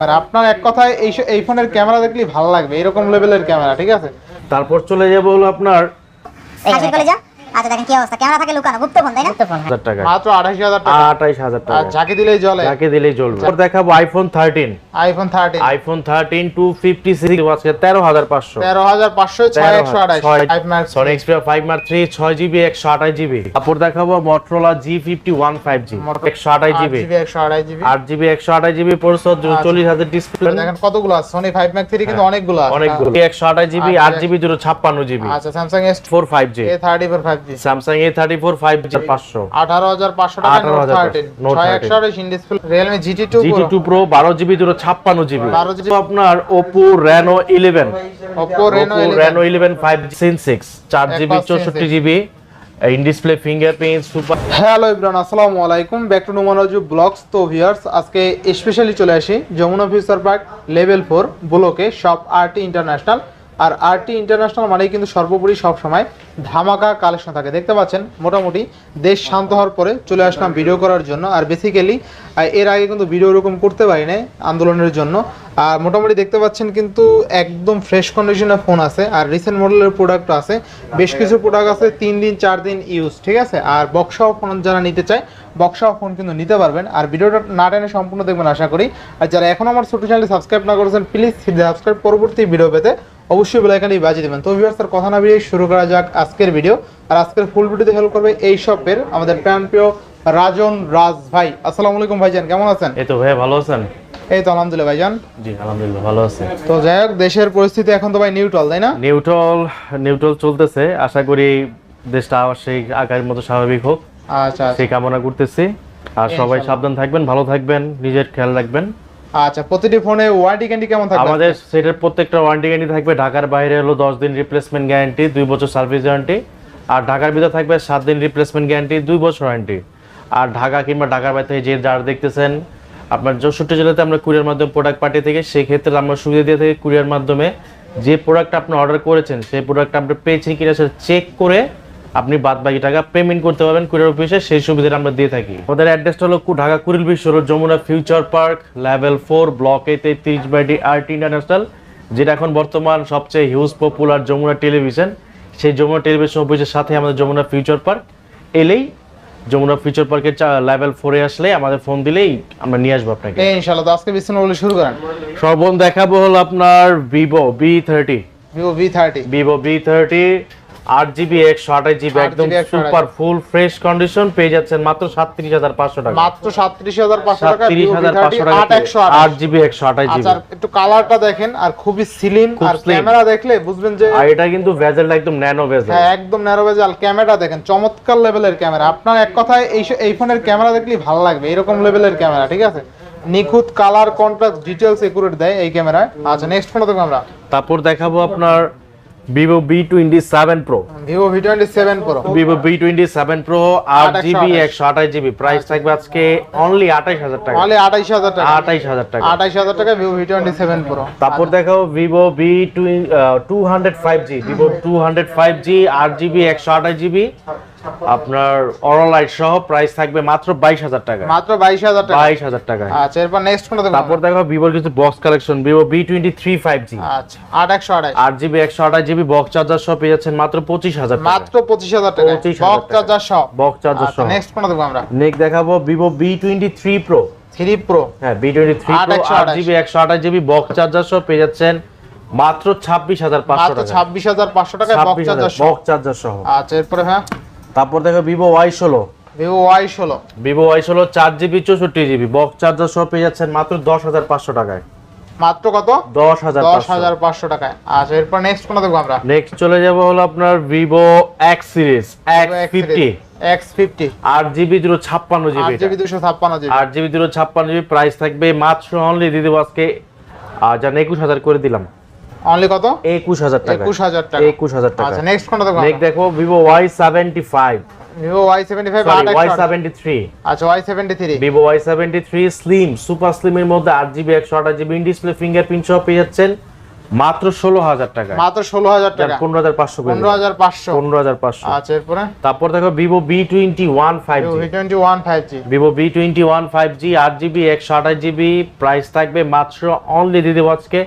আর আপনার এক কথায় এই এই ফোনের ক্যামেরা দেখলে ভালো লাগবে এরকম লেভেলের ক্যামেরা ঠিক আছে? তারপর চলে যাব হলো আপনার আচ্ছা দেখেন কি অবস্থা। ক্যামেরা থাকে লুকানো গুপ্ত ফোন তাই না? হাজার টাকা। মাত্র আঠাশ হাজার টাকা। আঠাইশ হাজার আর টাকা যাকে দিলেই জলে যাকে দিলেই তারপর দেখাবো iPhone thirteen iPhone thirteen iPhone thirteen two fifty six আজকে তেরো হাজার পাঁচশো। তেরো হাজার পাঁচশো ছয় একশো আঠাশ five max Sony Xperia five mark three ছয় জিবি একশো আঠাশ জিবি তারপর দেখাবো Motorola G fifty one five G Motorola একশো আঠাশ জিবি জিবি একশো আঠাশ জিবি আট জিবি একশো আঠাশ জিবি পড়ছে চল্লিশ হাজার ডিসপ্লে দেখেন কতগুলো আছে। সোনি ফাইভ ম্যাক্স থ্রি কিন্তু অনেকগুলো আছে। অনেকগুলো। একশো আঠাশ জিবি আচ্ছা। আট জিবি দুটো ছাপ্পান্ন জিবি আচ্ছা Samsung A thirty four five G পাঁচশো। আঠারো হাজার পাঁচশো টাকা নোট 18,500 থার্টিন Note ছয় একশো in display Realme GT two GT two pro বারো জিবি দুটো ছাপ্পান্ন জিবি 12 GB আপনার Oppo Reno eleven Oppo Reno Reno eleven five scene six চার জিবি চৌষট্টি GB in display fingerprint super hello Ibran আসসালামু আলাইকুম। ব্যাক টু নুমানজু vlogs তো ভিউয়ার্স আজকে স্পেশালি চলে আসি Jamuna future park level four ব্লকে শপ আরটি ইন্টারন্যাশনাল আর আরটি ইন্টারন্যাশনাল মানেই কিন্তু সর্বোপরি সবসময় ধামাকা কালেকশন থাকে। দেখতে পাচ্ছেন মোটামুটি দেশ শান্ত হওয়ার পরে চলে আসলাম ভিডিও করার জন্য। আর বেসিক্যালি এর আগে কিন্তু ভিডিও এরকম করতে পারি না আন্দোলনের জন্য। আর মোটামুটি দেখতে পাচ্ছেন কিন্তু একদম ফ্রেশ কন্ডিশনের ফোন আছে। আর রিসেন্ট মডেলের প্রোডাক্ট আছে। বেশ কিছু প্রোডাক্ট আছে তিন দিন চার দিন ইউজ ঠিক আছে? আর বক্সা ফোন যারা নিতে চায় বক্সা ফোন কিন্তু নিতে পারবেন। আর ভিডিওটা না টেনে সম্পূর্ণ দেখবেন আশা করি। আর যারা এখন আমার ছোট চ্যানেলটি সাবস্ক্রাইব না করেছেন প্লিজ সাবস্ক্রাইব পরবর্তী ভিডিও পেতে অবশ্যই বেলাইকানটি বাজিয়ে দেবেন। তো ভিউয়ার্স আর কথা না বেরিয়ে শুরু করা যাক আজকের ভিডিও আর আজকের ফুল ভিডিওতে হেল্প করবে এই শপের আমাদের প্যান প্রিয় রাজন রাজ ভাই। আসসালামু আলাইকুম ভাইজান কেমন আছেন? এই তো ভাইয়া ভালো আছেন? এই তো আলহামদুলিল্লাহ ভাইজান। জি আলহামদুলিল্লাহ ভালো আছে। তো যাই হোক দেশের পরিস্থিতি এখন তো ভাই নিউট্রাল তাই না? নিউট্রল নিউট্রল চলতেছে। আশা করি দেশটা আবার সেই আগের মতো স্বাভাবিক হোক। আচ্ছা আচ্ছা। সেই কামনা করতেছি। আর সবাই সাবধান থাকবেন ভালো থাকবেন নিজের খেয়াল রাখবেন। আচ্ছা প্রতিটি ফোনে ওয়ারেন্টি ক্যান্ডি কেমন থাকবে? আমাদের সেটার প্রত্যেকটা ওয়ারেন্টি গ্যারান্টি থাকবে। ঢাকার বাইরে হলো দশ দিন রিপ্লেসমেন্ট গ্যারান্টি দুই বছর সার্ভিস গ্যারান্টি আর ঢাকার ভিতরে থাকবে সাত দিন রিপ্লেসমেন্ট গ্যারান্টি দুই বছর ওয়ারেন্টি আর ঢাকা কিংবা ঢাকার বাইরে থেকে যে যার দেখতেছেন, আপনার চৌষট্টি জেলাতে আমরা কুরিয়ার মাধ্যমে প্রোডাক্ট পাঠিয়ে থেকে সেই ক্ষেত্রে আমরা সুবিধা দিয়ে থাকি কুরিয়ার মাধ্যমে। যে প্রোডাক্ট আপনি অর্ডার করেছেন, সেই প্রোডাক্ট আপনি পেয়েছেন কিনা সেটা চেক করে আপনি বাদ বাকি টাকা পেমেন্ট করতে পারবেন কুরিয়ার অফিসে সেই সুবিধাটা আমরা দিয়ে থাকি। আমাদের অ্যাড্রেসটা হলো কু- Dhaka Kuril Bishwa road Jamuna future park level four block A তেত্রিশ বাই ডি আরটি ইন্টারন্যাশনাল যেটা এখন বর্তমান সবচেয়ে হিউজ পপুলার যমুনা টেলিভিশন সেই যমুনা টেলিভিশন অফিসের সাথে আমাদের যমুনা ফিউচার পার্ক এলেই যমুনা ফিউচার পার্কের লেভেল ফোরে আসলে আমাদের ফোন দিলেই আমরা নিয়ে আসব আপনাকে। তো আজকে বিস্তারিত বলে শুরু করেন। সর্বন দেখাবো হলো আপনার Vivo V thirty Vivo V thirty Vivo V thirty আট জিবি একশো আঠাশ জিবি একদম 128 সুপার ফুল ফ্রেশ কন্ডিশন পেয়ে যাচ্ছেন মাত্র সাতত্রিশ হাজার পাঁচশো টাকা। মাত্র সাতত্রিশ হাজার পাঁচশো টাকা সাতত্রিশ হাজার পাঁচশো টাকা আট জিবি একশো আঠাশ আচ্ছা জিবি একটু কালারটা দেখেন আর খুবই স্লিম আর ক্যামেরা দেখলে বুঝবেন যে আর এটা কিন্তু ভেজেলটা একদম ন্যানো ভেজেল হ্যাঁ একদম ন্যারো বেজাল ক্যামেরা দেখেন চমৎকার লেভেলের ক্যামেরা আপনার এক কথায় এই এই ফোনের ক্যামেরা দেখলেই ভালো লাগবে এরকম লেভেলের ক্যামেরা ঠিক আছে? নিখুঁত কালার কন্ট্রাস্ট ডিটেলস একুরেট দেয় এই ক্যামেরায় আচ্ছা নেক্সট ফোনটা দেখব আমরা। তারপর দেখাবো আপনার Vivo V twenty seven pro Vivo V twenty seven pro Vivo V twenty seven pro আট জিবি। একশো আঠাশ জিবি। প্রাইস থাকবে আজকে অনলি আঠাইশ হাজার টাকা। তাহলে আঠাইশ হাজার টাকা। আঠাইশ হাজার টাকা। আঠাইশ হাজার টাকা Vivo V twenty seven pro তারপর দেখো Vivo V two hundred five G Vivo two hundred five G আট জিবি একশো আঠাশ জিবি। আপনার অরল লাইট সহ প্রাইস থাকবে মাত্র বাইশ হাজার টাকা। মাত্র বাইশ হাজার টাকা। বাইশ হাজার টাকা। আচ্ছা এরপর নেক্সট ফোনটা দেখব তারপর দেখো ভিভোর কিছু box collection Vivo V twenty three five G আচ্ছা আট একশো আঠাইশ আট জিবি একশো আঠাশ জিবি বক্স চার্জার সহ পেয়ে যাচ্ছেন মাত্র পঁচিশ হাজার মাত্র পঁচিশ হাজার টাকা। 25,000 বক টাকা। চার্জার সহ। বক্স চার্জার সহ। নেক্সট ফোনটা দেখব আমরা। নেক্সট দেখাবো Vivo V twenty three pro three pro হ্যাঁ বি টোয়েন্টি থ্রি আট প্রো একশো আট জিবি একশো আঠাশ জিবি বক্স চার্জার সহ পেয়ে যাচ্ছেন মাত্র ছাব্বিশ হাজার পাঁচশো মাত্র টাকা। ছাব্বিশ হাজার পাঁচশো টাকা বক ছাব্বিশ হাজার চার্জার সহ। বক্স চার্জার সহ। আচ্ছা এরপরে হ্যাঁ। তারপর দেখো ভিভো ওয়াই ষোলো। ভিভো ওয়াই ষোলো। ভিভো ওয়াই ষোলো চার জিবি চৌষট্টি জিবি বক্স চার্জার সহ পেয়ে যাচ্ছেন মাত্র দশ হাজার পাঁচশো টাকায়। মাত্র কত? দশ হাজার দশ হাজার পাঁচশো টাকায়। আচ্ছা এরপর নেক্সট দেখব আমরা? নেক্সট চলে যাব হলো আপনার Vivo X series X fifty X fifty আট জিবি দুটো ছাপ্পান্ন জিবি জিবি দুশো ছাপ্পান্ন জিবি আট জিবি দুটো ছাপ্পান্ন জিবি প্রাইস থাকবে মাত্র অনলি দিদি আজকে আহ, জান একুশ হাজার করে দিলাম। অনলি কত? একুশ হাজার টাকা। একুশ হাজার টাকা। একুশ হাজার টাকা। আচ্ছা নেক্সট ফোনটা দেখব নেক্সট দেখো Y five Y seventy three আচ্ছা Y seventy three Vivo Y seventy three slim super মধ্যে জিবি একশো আঠাশ জিবি ইন ডিসপ্লে ফিঙ্গারপ্রিন্ট সহ পেয়ে যাচ্ছেন মাত্র ষোলো হাজার টাকা। মাত্র ষোলো হাজার টাকা। পনেরো হাজার পাঁচশো পনেরো হাজার পাঁচশো। পনেরো হাজার পাঁচশো। আচ্ছা এরপরে? তারপর দেখো V twenty one five G আট জিবি একশো আঠাশ জিবি প্রাইস থাকবে মাত্র অনলি দিদি ওয়াচকে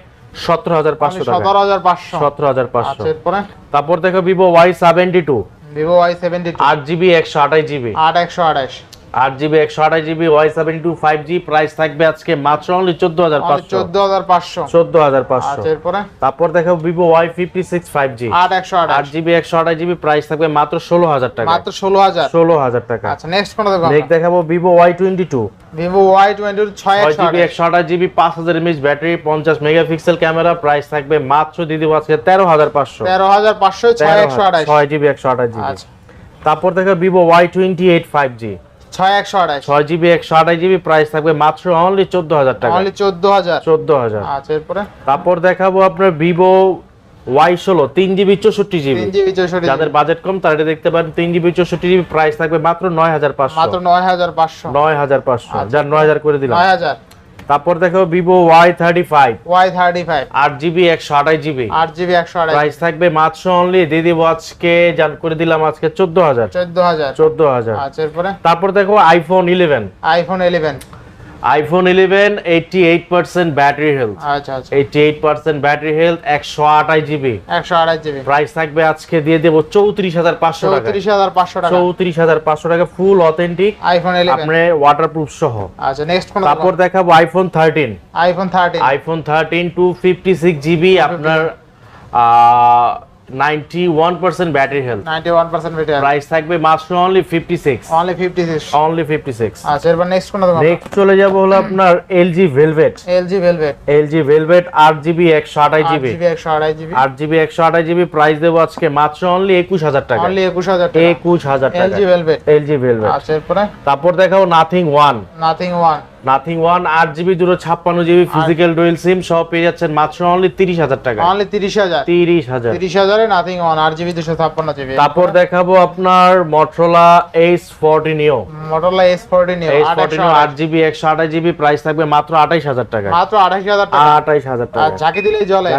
সতেরো হাজার পাঁচশো সতেরো হাজার পাঁচশো। সতেরো হাজার পাঁচশো। আচ্ছা তারপর দেখো Vivo Y seventy two Vivo Y seventy two আট জিবি একশো আঠাশ জিবি আট একশো আঠাশ। আট জিবি একশো আঠাশ GB Y seventy two five G price থাকবে আজকে মাত্র অনলি চোদ্দ হাজার পাঁচশো। চোদ্দ হাজার পাঁচশো। চোদ্দ হাজার পাঁচশো। আচ্ছা এরপরে? তারপর দেখো Vivo Y fifty six five G আট একশো আট জিবি একশো আঠাশ জিবি প্রাইস থাকবে মাত্র ষোলো হাজার টাকা। মাত্র ষোলো হাজার। ষোলো হাজার টাকা। আচ্ছা নেক্সট কোনটা দেখো নেক্সট দেখাবো Vivo Y twenty two Vivo Y twenty ছয় ছয় জিবি একশো আঠাশ জিবি পাঁচ হাজার এমএচ ব্যাটারি পঞ্চাশ মেগাপিক্সেল ক্যামেরা প্রাইস থাকবে মাত্র দিদি আজকে তেরো হাজার পাঁচশো। তেরো হাজার পাঁচশো ছয় একশো আঠাশ। ছয় জিবি একশো আঠাশ জিবি। আচ্ছা। তারপর দেখো Vivo Y twenty eight five G ছয় একশো আঠাশ ছয় জিবি একশো আঠাশ জিবি প্রাইস থাকবে মাত্র অনলি চোদ্দ হাজার টাকা। অনলি চোদ্দ হাজার। চোদ্দ হাজার। আচ্ছা এরপরে? তারপর দেখাবো আপনার ভিভো ওয়াই ষোলো তিন জিবি চৌষট্টি জিবি। যাদের বাজেট কম তারা দেখতে পারেন তিন জিবি চৌষট্টি জিবি প্রাইস থাকবে মাত্র নয় হাজার পাঁচশো। মাত্র নয় হাজার পাঁচশো। নয় হাজার পাঁচশো। যার নয় হাজার করে দিলাম। নয় হাজার। তারপর দেখো Vivo Y thirty five Y thirty five আট জিবি একশো আঠাশ জিবি আট জিবি একশো আঠাশ প্রাইস থাকবে মাত্র অনলি দিদি ওয়াচকে জান করে দিলাম আজকে চোদ্দ হাজার। চোদ্দ হাজার। চোদ্দ হাজার। আচ্ছা এরপরে? তারপর দেখো iPhone eleven iPhone eleven iPhone eleven eighty eight percent battery health আচ্ছা আচ্ছা। Eighty eight percent battery health একশো আঠাশ জিবি একশো আঠাশ জিবি প্রাইস থাকবে আজকে দিয়ে দেবো চৌত্রিশ হাজার পাঁচশো টাকা। চৌত্রিশ হাজার পাঁচশো টাকা। চৌত্রিশ হাজার পাঁচশো টাকা ফুল অথেন্টিক আইফোন ইলেভেন আপনার ওয়াটারপ্রুফ সহ। আচ্ছা নেক্সট কোন তারপর দেখাবো iPhone thirteen iPhone thirteen iPhone thirteen two fifty six GB আপনার ninety one percent battery health ninety one percent better price থাকবে মাত্র only fifty six only fifty six only fifty six আচ্ছা এরপর নেক্সট কোন দেখো নেক্সট চলে যাব হলো আপনার আট জিবি জিবি একশো আঠাশ জিবি আট জিবি একশো আঠাশ জিবি প্রাইস দেবো আজকে মাত্র অনলি একুশ হাজার টাকা। অনলি একুশ হাজার টাকা। একুশ হাজার টাকা। এলজি ভেলভেট এলজি ভেলভেট আচ্ছা এরপরে? তারপর দেখাও nothing one nothing one nothing one আট জিবি দুটো ছাপ্পান্ন জিবি ফিজিক্যাল ডুয়েল সিম সব পেয়ে যাচ্ছেন মাত্র অনলি তিরিশ হাজার টাকা অনলি তিরিশ হাজার? তিরিশ হাজার। তিরিশ হাজারে নাথিং ওয়ান আট জিবি দুশো ছাপ্পান্ন জিবি। তারপর দেখাবো আপনার H forty neo S forty neo আট জিবি একশো আঠাশ জিবি প্রাইস থাকবে মাত্র আঠাইশ হাজার টাকা মাত্র হাজার টাকা। আঠাইশ হাজার টাকা ঝাঁকি দিলেই দিলেই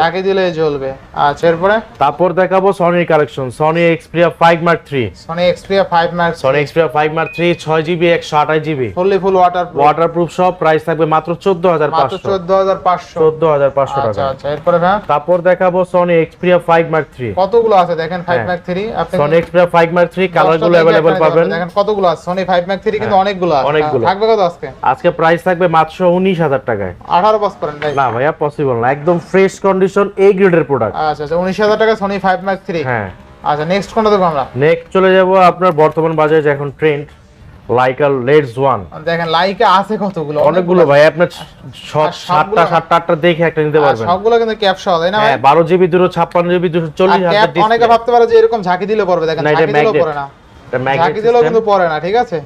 ঝাঁকি দিলেই জ্বলবে। আচ্ছা এরপরে? তারপর দেখাবো সনির collection Sony Xperia five mark three Sony Xperia five max Sony Xperia five mark three ছয় জিবি একশো আঠাশ GB. Fully full water waterproof সব প্রাইস থাকবে মাত্র চোদ্দ হাজার মাত্র পাঁচশো। চোদ্দ হাজার পাঁচশো। চোদ্দ হাজার পাঁচশো আচ্ছা টাকা। আচ্ছা এরপরে ভাই তারপর দেখাবো Sony Xperia five mark three কতগুলো আছে দেখেন ফাইভ হ্যাঁ। ম্যাক থ্রি আপনি Sony Xperia five mark three কালারগুলো দশটা দেখে অ্যাভেলেবল একটা নিতে পাবেন দেখেন কতগুলো আছে। সনি ফাইভ ম্যাক থ্রি কিন্তু অনেকগুলো আছে। অনেকগুলো। থাকবে কত আজকে? আজকে প্রাইস থাকবে মাত্র উনিশ হাজার টাকায়। আঠারো পাস করেন ভাই। না ভাইয়া পসিবল না। একদম ফ্রেশ কন্ডিশন এ গ্রেডের প্রোডাক্ট আচ্ছা আচ্ছা উনিশ হাজার টাকা সনি ফাইভ ম্যাক থ্রি হ্যাঁ। আচ্ছা নেক্সট কোনটা দেখব আমরা? নেক্সট চলে যাব আপনার বর্তমান বাজারে যে এখন ট্রেন্ড লাইকাল লেটস ওয়ান দেখেন লাইকে আছে কতগুলো? অনেকগুলো ভাই আপনার সাতটা সাতটা আটটা দেখে একটা নিতে পারবেন। সবগুলো কিন্তু ক্যাপশন তাই না ভাই? হ্যাঁ বারো জিবি দুটো ছাপ্পান্ন জিবি দুশো চল্লিশ হাজার অনেকে ভাবতে পারে যে এরকম ঝাঁকি দিলে পড়বে দেখেন ঝাঁকি দিলেও পড়ে না। ঝাঁকি দিলেও কিন্তু পড়ে না ঠিক আছে?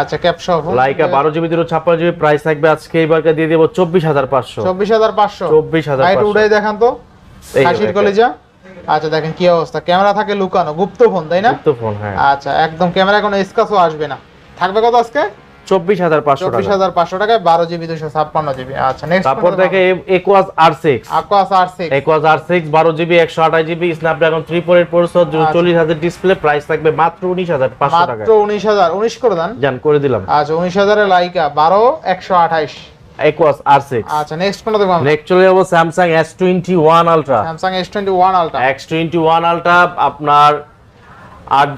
আচ্ছা ক্যাপ সহ লাইকা বারো জিবি দুটো ছাপ্পান্ন জিবি প্রাইস থাকবে আজকে এইবারকে দিয়ে দেবো চব্বিশ হাজার পাঁচশো। চব্বিশ হাজার পাঁচশো। চব্বিশ হাজার ভাই একটু। উঠাই দেখান তো। দেখেন। কলিজা। আচ্ছা দেখেন কি অবস্থা। ক্যামেরা থাকে লুকানো গুপ্ত ফোন তাই না? তো ফোন হ্যাঁ। আচ্ছা একদম ক্যামেরা কোনো স্কাচও আসবে না। থাকবে কত আজকে? চব্বিশ হাজার পাঁচশো চব্বিশ হাজার পাঁচশো টাকায় বারো জিবি দুশো ছাপ্পান্ন জিবি। আচ্ছা তারপর দেখে Aquos R six Aquos R six Aquos R six বারো জিবি একশো আঠাশ GB Snapdragon three four eight processor চল্লিশ হাজার ডিসপ্লে প্রাইস থাকবে মাত্র উনিশ হাজার পাঁচশো টাকা মাত্র উনিশ হাজার। উনিশ করে দেন। জান করে দিলাম। আচ্ছা উনিশ হাজারে লাইকা বারো একশো আঠাইশ একুয়াস আর সিক্স আচ্ছা নেক্সট কোনটা দেখব নেক্সট চলে যাব Samsung S twenty one ultra Samsung S twenty one ultra X twenty one ultra আপনার আট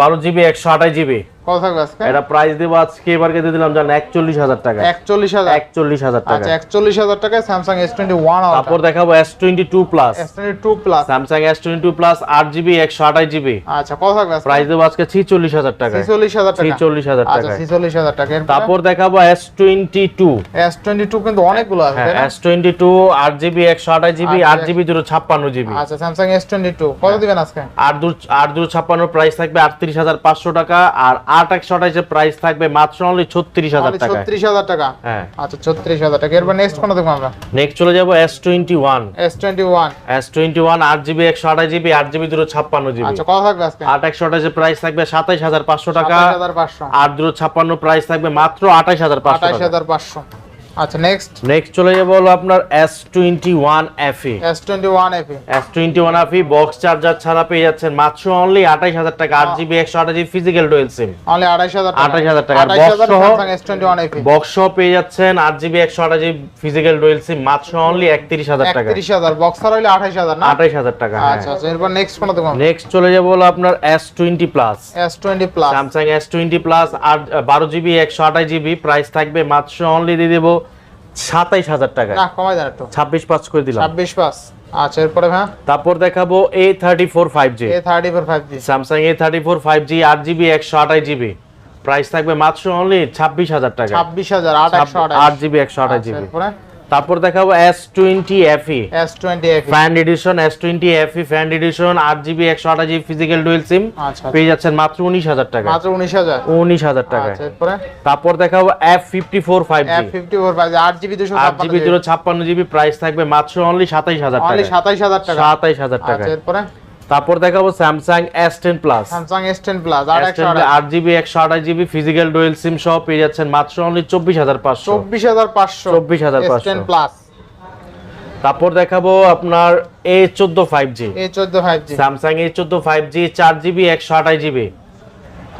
বারো জিবি একশো আঠাশ জিবি। কত থাকবে আজকে? এটা প্রাইস দেবো আজকে এবারকে দিয়ে দিলাম জান একচল্লিশ হাজার টাকা। একচল্লিশ হাজার? একচল্লিশ হাজার টাকা। আচ্ছা একচল্লিশ হাজার টাকায় স্যামসাং এস টোয়েন্টি ওয়ান তারপর দেখাবো S twenty two plus S twenty two plus Samsung S twenty two plus আট জিবি একশো আঠাশ জিবি আচ্ছা কত থাকবে প্রাইস দেবো আজকে ছিচল্লিশ হাজার টাকা ছিচল্লিশ হাজার টাকা। ছিচল্লিশ হাজার আচ্ছা টাকা ছিচল্লিশ হাজার টাকা। তারপর দেখাবো S twenty two S twenty two কিন্তু অনেকগুলো আছে হ্যাঁ তাই না? এস টোয়েন্টি টু আট জিবি একশো আঠাশ জিবি আচ্ছা। আচ্ছা টোয়েন্টি টু কত দিবেন আজকে? আট দু আট দুটো ছাপ্পান্ন প্রাইস থাকবে আটত্রিশ হাজার পাঁচশো টাকা আর আট একশো আঠাশের প্রাইস থাকবে মাত্র অনলি ছত্রিশ হাজার টাকা ছত্রিশ হাজার টাকা? হ্যাঁ। আচ্ছা ছত্রিশ হাজার টাকা। এরপর নেক্সট কোনটা দেখব আমরা? নেক্সট চলে যাব S twenty one S twenty one S twenty one আট জিবি একশো আঠাশ জিবি আট জিবি দুটো ছাপ্পান্ন জিবি আচ্ছা কত থাকবে আজকে? আট একশো আঠাশের প্রাইস থাকবে সাতাইশ হাজার পাঁচশো টাকা। হাজার পাঁচশো। আট দুটো ছাপ্পান্ন প্রাইস থাকবে মাত্র আঠাইশ হাজার পাঁচশো আঠাশ হাজার পাঁচশো। আচ্ছা নেক্সট নেক্সট চলে যাব হলো আপনার S twenty one FE S twenty one FE S twenty one FE box charger ছাড়া পেয়ে যাচ্ছেন মাত্র অনলি আঠাইশ হাজার টাকা আট জিবি একশো আঠাশ GB physical dual SIM only আড়াইশ হাজার 28,000 টাকা। আর আড়াইশ হাজার box সহ- স্যামসাং এস টোয়েন্টি বক্স সহ পেয়ে যাচ্ছেন আট জিবি একশো আঠাশ জিবি ফিজিক্যাল ডুয়েল সিম মাত্র অনলি একত্রিশ হাজার টাকা। একত্রিশ হাজার। বক্সার হইলে আঠাইশ হাজার না? আঠাইশ হাজার টাকা হ্যাঁ। আচ্ছা আচ্ছা এরপর নেক্সট কোনটা দেখুন নেক্সট চলে যাব হলো আপনার S twenty plus S twenty plus Samsung S twenty plus আর বারো জিবি একশো আঠাশ জিবি প্রাইস থাকবে মাত্র অনলি দিয়ে দেবো সাতাইশ হাজার টাকা না কমাই দেন একটু। ছাব্বিশ পাঁচ করে দিলাম। ছাব্বিশ পাঁচ। আচ্ছা এরপরে হ্যাঁ তারপর দেখাবো A thirty four five G A thirty four five G Samsung A thirty four five G আট জিবি একশো আঠাশ জিবি প্রাইস থাকবে মাত্র অনলি ছাব্বিশ হাজার টাকা ছাব্বিশ হাজার আট একশো আট জিবি একশো আঠাশ জিবি তারপর দেখাবো S twenty FE S twenty F fan edition S twenty FE fan edition আট জিবি একশো আঠাশ জিবি ফিজিক্যাল ডুয়েল সিম আচ্ছা পেয়ে যাচ্ছেন মাত্র উনিশ হাজার টাকা মাত্র উনিশ হাজার। উনিশ হাজার টাকা আচ্ছা তারপর দেখাবো F fifty four five F fifty four five আট জিবি দুশো আট জিবি দুশো ছাপ্পান্ন জিবি প্রাইস থাকবে মাত্র অনলি সাতাইশ হাজার টাকা সাতাইশ হাজার টাকা। সাতাইশ হাজার টাকা আচ্ছা এরপরে? তারপর দেখাবো Samsung S ten plus Samsung S ten plus আট জিবি একশো আঠাশ জিবি ফিজিক্যাল ডুয়েল সিম সহ পেয়ে যাচ্ছেন মাত্র অনলি চব্বিশ হাজার পাঁচশো। চব্বিশ হাজার পাঁচশো। চব্বিশ হাজার পাঁচশো। প্লাস তারপর দেখাবো আপনার এ চোদ্দ ফাইভ জি এ চোদ্দ ফাইভ জি স্যামসাং এ চোদ্দ ফাইভ জি চার জিবি একশো আঠাশ জিবি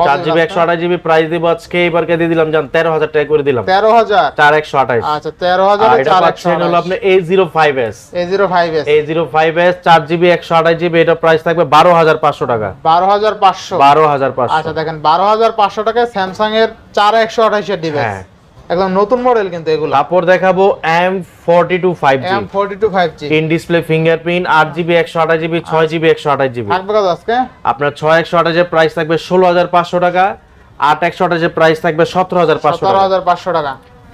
চার জিবি একশো আঠাশ জিবি প্রাইস দিব আজকে এবারকে দিয়ে দিলাম জান তেরো হাজার টাকা করে দিলাম। তেরো হাজার? চার একশো আঠাশ। আচ্ছা তেরো হাজার এটা পাচ্ছেন হলো আপনি A zero five S A zero five S A zero five S চার জিবি একশো আঠাশ জিবি এটা প্রাইস থাকবে বারো হাজার পাঁচশো টাকা। বারো হাজার পাঁচশো। বারো হাজার পাঁচশো। আচ্ছা দেখেন বারো হাজার পাঁচশো টাকায় স্যামসাং এর চার একশো আঠাশের ডিভাইস। একদম নতুন মডেল কিন্তু এগুলো। তারপর দেখাবো M forty two five G M forty two five G in display fingerprint আট জিবি একশো আঠাশ জিবি ছয় জিবি একশো আঠাশ জিবি থাকবে কত আজকে? আপনার ছয় একশো আঠাশের প্রাইস থাকবে ষোলো হাজার পাঁচশো টাকা আট একশো আঠাশের প্রাইস থাকবে সতেরো হাজার পাঁচশো সতেরো টাকা হাজার পাঁচশো টাকা।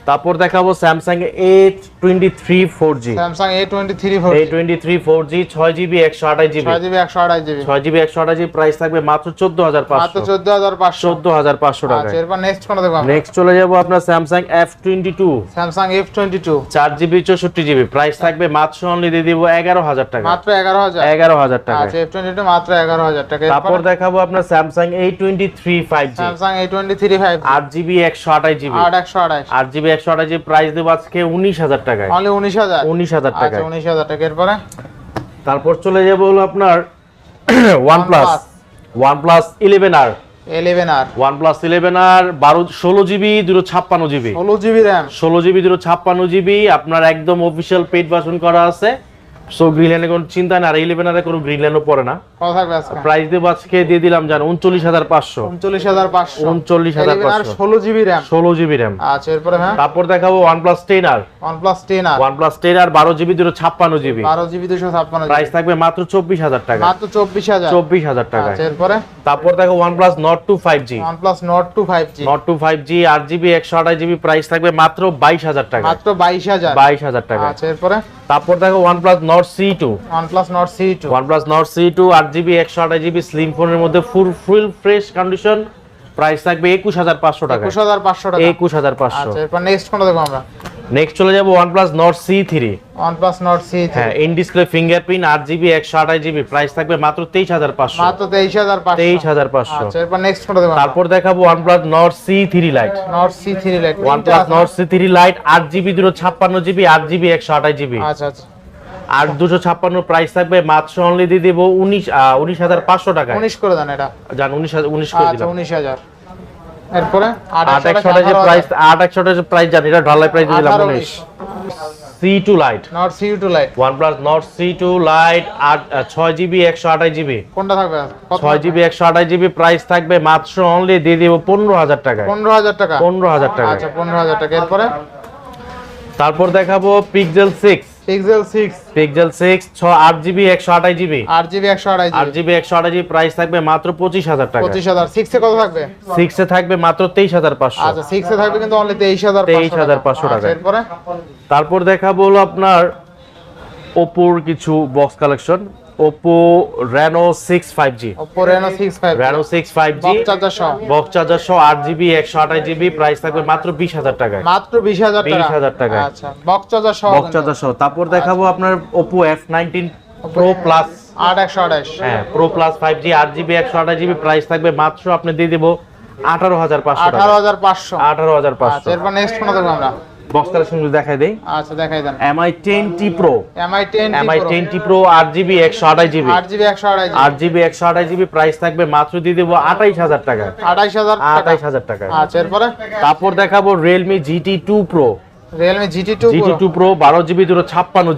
তারপর দেখাবো Samsung A twenty three four G Samsung A twenty three four A twenty three four G ছয় জিবি একশো আঠাশ জিবি ছয় জিবি একশো আঠাশ জিবি ছয় জিবি একশো আঠাশ জিবি প্রাইস থাকবে মাত্র চোদ্দ হাজার মাত্র পাঁচশো চোদ্দ হাজার পাঁচশো। চোদ্দ হাজার পাঁচশো টাকা আচ্ছা এরপর নেক্সট কোনটা দেখব আমরা? নেক্সট চলে যাব আপনার Samsung F twenty two Samsung F twenty two চার জিবি চৌষট্টি জিবি প্রাইস থাকবে মাত্র অনলি দিয়ে দিব এগারো হাজার টাকা। মাত্র এগারো হাজার। এগারো হাজার টাকা। আচ্ছা এফ টোয়েন্টি টু মাত্র এগারো হাজার টাকা। তারপর দেখাবো আপনার Samsung A twenty three five G Samsung A twenty three five আট জিবি একশো আঠাশ জিবি আট একশো আঠাশ। আট জিবি একশো আঠাশ প্রাইস দেবো আজকে উনিশ হাজার টাকায়। উনিশ হাজার? উনিশ হাজার টাকায়। আচ্ছা উনিশ হাজার টাকা এরপরে? তারপর চলে যাব হলো আপনার OnePlus OnePlus eleven R আপনার একদম অফিসিয়াল পেড ভার্সন করা আছে। সো গ্রিনল্যান্ডে কোনো চিন্তা না আর ইলেভেন আর কোনো গ্রিনল্যান্ডও পড়ে না। প্রাইস দেবো আজকে দিয়ে দিলাম জান উনচল্লিশ হাজার পাঁচশো। উনচল্লিশ হাজার পাঁচশো। উনচল্লিশ হাজার পাঁচশো। ষোলো জিবি র্যাম ষোলো জিবি র্যাম আচ্ছা এরপরে হ্যাঁ? তারপর দেখাবো OnePlus ten R OnePlus ten R OnePlus ten R বারো জিবি দুটো ছাপ্পান্ন জিবি বারো জিবি দুশো ছাপ্পান্ন প্রাইস থাকবে মাত্র চব্বিশ হাজার টাকা। মাত্র চব্বিশ হাজার। চব্বিশ হাজার টাকা। আচ্ছা এরপরে? তারপর দেখো OnePlus Nord two five G OnePlus Nord two five G Nord two five G আট জিবি একশো আঠাশ জিবি প্রাইস থাকবে মাত্র বাইশ হাজার টাকা। মাত্র বাইশ হাজার। বাইশ হাজার টাকা। আচ্ছা এরপরে? তারপর দেখো OnePlus Nord C two OnePlus Nord C two OnePlus Nord C two আট জিবি একশো আঠাশ জিবি স্লিম ফোনের মধ্যে full full fresh condition price থাকবে একুশ হাজার পাঁচশো টাকা একুশ হাজার পাঁচশো টাকা। একুশ হাজার পাঁচশো। আচ্ছা নেক্সট কোনটা দেখব আমরা। নেক্সট চলে যাব C three OnePlus Nord C হ্যাঁ ইন ডিসপ্লে ফিঙ্গারপ্রিন্ট আট জিবি একশো আঠাশ জিবি। প্রাইস থাকবে মাত্র তেইশ হাজার পাঁচশো। মাত্র তেইশ হাজার পাঁচশো। তেইশ হাজার পাঁচশো। আচ্ছা এরপর নেক্সট কোনটা দেখব তারপর দেখাবো OnePlus Nord C three lite Nord C three lite OnePlus Nord C three lite আট জিবি দুটো ছাপ্পান্ন জিবি আট জিবি একশো আঠাশ জিবি। আচ্ছা আচ্ছা। আর দুশো ছাপ্পান্ন প্রাইস থাকবে মাত্র অনলি দিয়ে দেবো উনিশ উনিশ হাজার পাঁচশো টাকা উনিশ করে দেন এটা। জান উনিশ হাজার উনিশ করে আচ্ছা দিলাম। উনিশ হাজার। এরপরে আট একশো প্রাইস আট একশো প্রাইস জানি এটা ঢালাই প্রাইস দিলাম উনিশ। C two lite Nord C two lite Nord C two lite আট ছয় জিবি একশো আঠাশ জিবি কোনটা থাকবে? কত ছয় জিবি একশো আঠাশ জিবি প্রাইস থাকবে মাত্র অনলি দিয়ে দিব পনেরো হাজার টাকা পনেরো হাজার টাকা? পনেরো হাজার টাকা আচ্ছা পনেরো হাজার টাকা। এরপরে? তারপর দেখাবো Pixel six Pixel six Pixel six ছ আট জিবি একশো আঠাশ জিবি আট জিবি একশো আড়াই আট জিবি একশো আঠাশ জিবি প্রাইস থাকবে মাত্র পঁচিশ হাজার টাকা। পঁচিশ হাজার। সিক্সে কত থাকবে? সিক্সে থাকবে মাত্র তেইশ হাজার পাঁচশো। আচ্ছা সিক্সে থাকবে কিন্তু অনলি তেইশ হাজার 23,500 টাকা। এরপরে? তারপর দেখাবো হলো আপনার ওপোর কিছু box collection Oppo Reno six five G Oppo Reno six five Reno six five G box charger সহ। আট জিবি একশো আঠাশ জিবি প্রাইস থাকবে মাত্র বিশ হাজার টাকায়। মাত্র বিশ হাজার টাকা? 20,000 টাকা। আচ্ছা বক্স চার্জার সহ বক্স চার্জার সহ। তারপর দেখাবো আপনার Oppo F nineteen pro plus আট একশো আঠাশ। হ্যাঁ প্রো প্লাস ফাইভ জি আট জিবি একশো আঠাশ জিবি প্রাইস থাকবে মাত্র আপনি দিয়ে দেবো আঠারো হাজার পাঁচশো আঠারো হাজার পাঁচশো। আঠারো হাজার আচ্ছা পাঁচশো এরপর নেক্সট কোনটা দেখব আমরা। বক্স কালেকশন দেখাই দেই। আচ্ছা দেখাই দেন। Ten T pro MI ten MI ten T pro আট জিবি একশো আঠাশ জিবি প্রাইস থাকবে মাত্র দিয়ে দেবো আঠাইশ হাজার টাকা। আঠাইশ হাজার আঠাইশ হাজার টাকা। আচ্ছা এরপরে? তারপর দেখাবো বারো জিবি দুশো ছাপ্পান্ন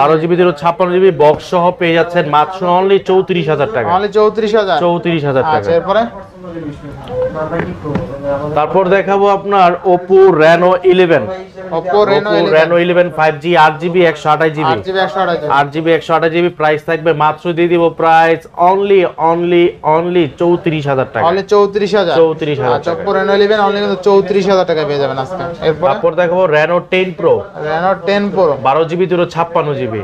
বারো জিবি দুটো ছাপ্পান্ন জিবি বক্স সহ পেয়ে যাচ্ছেন মাত্র অনলি চৌত্রিশ হাজার টাকা। অনলি চৌত্রিশ হাজার। চৌত্রিশ হাজার আচ্ছা টাকা। এরপরে? তারপর দেখাবো আপনার Oppo Reno eleven Oppo Reno eleven five G আট জিবি একশো আঠাশ জিবি আট জিবি একশো আট জিবি একশো আঠাশ জিবি প্রাইস থাকবে মাত্র দিয়ে দিব প্রাইস অনলি অনলি অনলি চৌত্রিশ হাজার টাকা। অনলি চৌত্রিশ হাজার। 34,000 আচ্ছা টাকা। ওপো রেনো ইলেভেন অনলি কিন্তু চৌত্রিশ হাজার টাকা পেয়ে যাবেন আজকে। এরপরে? তারপর দেখাবো Reno ten pro Reno ten pro বারো জিবি দুটো ছাপ্পান্ন জিবি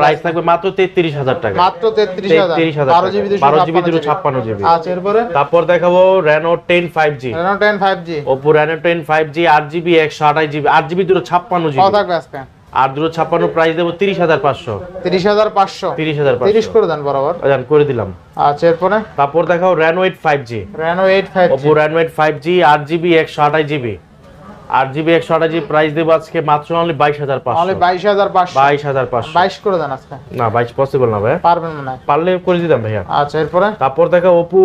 প্রাইস থাকবে মাত্র তেত্রিশ হাজার টাকা। মাত্র তেত্রিশ হাজার। তেত্রিশ হাজার বারো জিবি দুশো বারো জিবি দুটো ছাপ্পান্ন ছাপ্পান্ন জিবি। আচ্ছা এরপরে? তারপর দেখাবো Reno ten five G Reno ten five G Oppo Reno ten five G আট জিবি একশো আঠাশ জিবি আট জিবি দুটো ছাপ্পান্ন কত থাকবে আজকে আর দুটো ছাপ্পান্ন প্রাইস দেবো তিরিশ হাজার পাঁচশো। তিরিশ হাজার পাঁচশো। তিরিশ হাজার তিরিশ করে দেন বরাবর। জান করে দিলাম। আচ্ছা এরপরে? তারপর দেখাও Reno eight five G Reno eight five Reno eight five G আট জিবি একশো আঠাশ জিবি। আট জিবি একশো আঠাশ জিবি প্রাইস দেবো আজকে মাত্র অনলি বাইশ হাজার অনলি পাঁচশো বাইশ হাজার পাঁচশো। বাইশ হাজার পাঁচশো। বাইশ করে দেন আজকে? না বাইশ পসিবল না ভাই পারবেন মনে হয় পারলে করে দিতাম ভাইয়া। আচ্ছা এরপরে? তারপর দেখা Oppo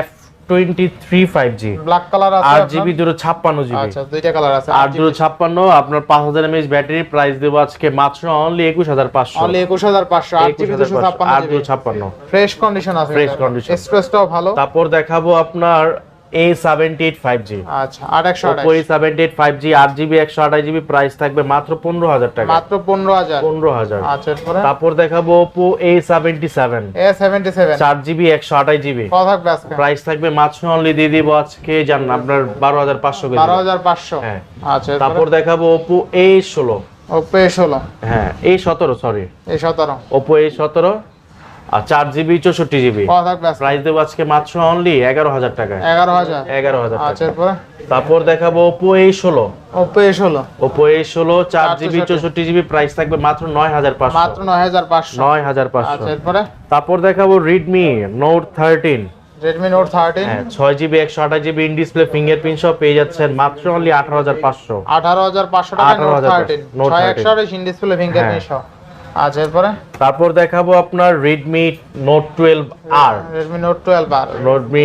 F twenty three five G black colour আছে আট? জিবি দুটো ছাপ্পান্ন জিবি আচ্ছা দুইটা কালার আছে আট দুটো ছাপ্পান্ন আপনার পাঁচ হাজার এমএইচ ব্যাটারি প্রাইস দেবো আজকে মাত্র অনলি একুশ হাজার পাঁচশো। অনলি একুশ হাজার পাঁচশো আট জিবি দুশো ছাপ্পান্ন আট দুটো ছাপ্পান্ন। ফ্রেশ কন্ডিশন আছে Fresh condition। এক্সপ্রেসটাও ভালো। তারপর দেখাবো আপনার A seventy eight five G আচ্ছা আট একশো আঠাশ। সেভেন্টি এইট ফাইভ জি আট জিবি একশো আঠাশ জিবি প্রাইস থাকবে মাত্র পনেরো হাজার টাকা। মাত্র পনেরো হাজার। পনেরো হাজার। আচ্ছা তারপর দেখাবো Oppo A seventy seven A seventy seven চার জিবি একশো আঠাশ জিবি প্রাইস থাকবে মাত্র অনলি দিয়ে দিব আজকে জান আপনার বারো হাজার পাঁচশো বারো হাজার পাঁচশো। হ্যাঁ। আচ্ছা তারপর দেখাবো ওপো এ ষোলো। ওপো এ ষোলো। হ্যাঁ এই সতেরো সরি এ সতেরো। ওপো এ সতেরো আর চার জিবি চৌষট্টি জিবি কত থাকবে আজকে প্রাইস দেবো আজকে মাত্র অনলি এগারো হাজার টাকায়। এগারো হাজার। এগারো হাজার আচ্ছা তারপর দেখাবো ওপো এ ষোলো। ওপো এ ষোলো। ওপো এ ষোলো চার জিবি চৌষট্টি। জিবি প্রাইস থাকবে মাত্র নয় হাজার পাঁচশো। মাত্র নয় হাজার পাঁচশো। নয় হাজার পাঁচশো। আচ্ছা তারপর দেখাবো Redmi Note thirteen Redmi Note thirteen হ্যাঁ ছয় জিবি একশো আঠাশ জিবি ইন ডিসপ্লে ফিঙ্গারপ্রিন্ট সহ পেয়ে যাচ্ছেন মাত্র অনলি আঠারো হাজার পাঁচশো। আঠারো হাজার পাঁচশো টাকা নোট 18,500 থার্টিন Note 13 একশো ইন ডিসপ্লে ফিঙ্গারপ্রিন্ট সহ। আচ্ছা এরপরে? তারপর দেখাবো আপনার twelve R Redmi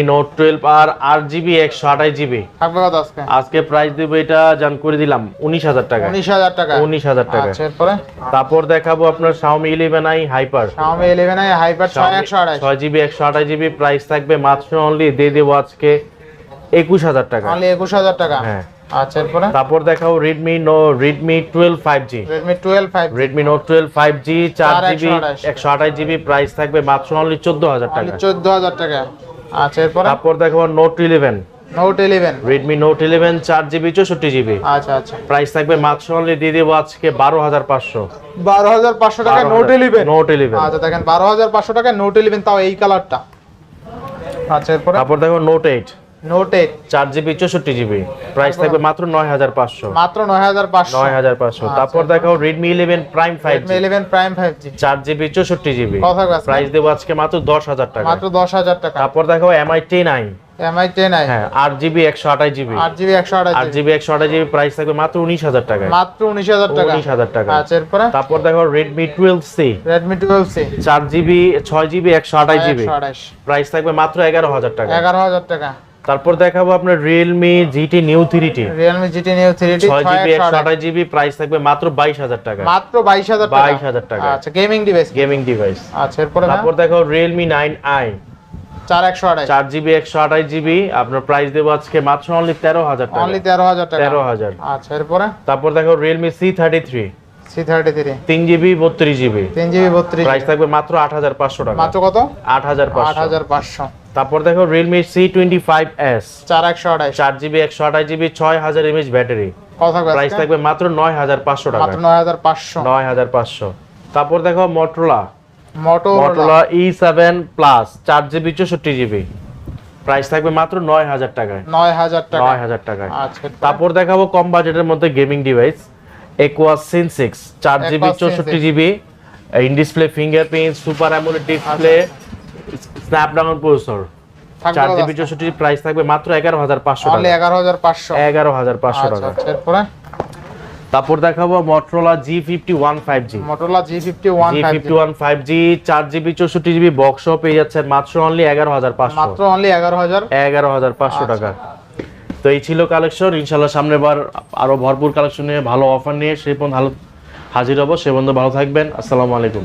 Note twelve R আট জিবি একশো আঠাশ জিবি থাকবে কত আজকে? আজকে প্রাইস দেবো এটা জান করে দিলাম উনিশ হাজার টাকা। উনিশ হাজার টাকা। উনিশ হাজার টাকা। আচ্ছা এরপরে? তারপর দেখাবো আপনার Xiaomi 11 এ হাইপার ছয় একশো আঠাশ। ছয় জিবি একশো আঠাশ জিবি প্রাইস থাকবে মাত্র অনলি দিয়ে দেবো আজকে একুশ হাজার টাকা। অনলি একুশ হাজার টাকা। হ্যাঁ। আচ্ছা এরপরে? তারপর দেখাও Redmi twelve five Redmi Note twelve five G চার চার জিবি একশো আঠাশ জিবি প্রাইস থাকবে মাত্র অনলি চোদ্দ হাজার অনলি টাকা। চোদ্দ হাজার টাকা। আচ্ছা এরপরে? তারপর eleven Note eleven Redmi Note eleven চার জিবি চৌষট্টি জিবি আচ্ছা আচ্ছা। প্রাইস থাকবে মাত্র অনলি দিয়ে দেবো আজকে বারো হাজার পাঁচশো। বারো হাজার পাঁচশো টাকা নোট ইলেভেন নোট ইলেভেন আচ্ছা দেখেন বারো হাজার পাঁচশো টাকা নোট ইলেভেন তাও এই কালারটা আচ্ছা এরপরে? তারপর দেখো নোট এইট নোট এইট চার জিবি চৌষট্টি জিবি। প্রাইস থাকবে মাত্র নয় হাজার পাঁচশো। মাত্র নয় হাজার পাঁচশো। নয় হাজার পাঁচশো। তারপর চার জিবি চৌষট্টি জিবি? প্রাইস দেবো আজকে মাত্র দশ হাজার টাকা। মাত্র দশ হাজার টাকা। তারপর দেখো হ্যাঁ প্রাইস থাকবে মাত্র টাকা মাত্র টাকা। টাকা। আচ্ছা এরপরে? তারপর দেখো Redmi twelve C Redmi twelve C চার জিবি ছয় জিবি একশো আঠাশ জিবি। প্রাইস থাকবে মাত্র এগারো হাজার টাকা এগারো হাজার টাকা। তারপর দেখাবো আপনার Realme GT Neo three D ছয় জিবি একশো আঠাশ জিবি প্রাইস থাকবে মাত্র বাইশ হাজার টাকা। মাত্র বাইশ হাজার টাকা। 22,000 টাকা। আচ্ছা গেমিং ডিভাইস গেমিং ডিভাইস আচ্ছা এরপরে তারপর দেখো রিয়েলমি নাইন আই চার একশো আঠাশ চার জিবি একশো আঠাশ জিবি আপনার প্রাইস দেবো আজকে মাত্র অনলি তেরো হাজার টাকা। অনলি তেরো হাজার টাকা। তেরো হাজার। আচ্ছা এরপরে? তারপর দেখো Realme C thirty three C thirty three তিন জিবি বত্রিশ জিবি তিন জিবি বত্রিশ প্রাইস থাকবে মাত্র আট হাজার পাঁচশো টাকা। মাত্র কত? আট হাজার আট হাজার পাঁচশো। তারপর দেখো Realme C twenty five S চার একশো আঠাশ। চার জিবি একশো আঠাশ জিবি ছয় হাজার এমএচ ব্যাটারি। প্রাইস থাকবে মাত্র নয় হাজার পাঁচশো টাকা। মাত্র নয় হাজার পাঁচশো। নয় হাজার পাঁচশো। তারপর দেখো Moto Motorola E seven plus চার জিবি চৌষট্টি জিবি। প্রাইস থাকবে মাত্র নয় হাজার টাকায়। নয় হাজার টাকা নয় হাজার টাকায়। আচ্ছা তারপর দেখাবো কম বাজেটের মধ্যে gaming device Aquos Sense six চার জিবি Aqua Sin চৌষট্টি 6 GB in display fingerprint super AMOLED display Snapdragon processor. চার জিবি? চৌষট্টি প্রাইস থাকবে মাত্র এগারো হাজার পাঁচশো টাকা। এগারো হাজার পাঁচশো। এগারো হাজার পাঁচশো টাকা। আচ্ছা এরপরে? তারপর দেখাবো Motorola G fifty one five G Motorola G fifty one G fifty one five G চার জিবি চৌষট্টি জিবি বক্স পেয়ে যাচ্ছেন মাত্র অনলি এগারো হাজার পাঁচশো। মাত্র অনলি এগারো হাজার। এগারো হাজার পাঁচশো আচ্ছা। টাকা। তো এই ছিল কালেকশন ইনশাল্লাহ সামনে বার আরও ভরপুর কালেকশন নিয়ে ভালো অফার নিয়ে সেই পর্যন্ত ভালো হাজির হব। সে পর্যন্ত ভালো থাকবেন। আসসালামু আলাইকুম।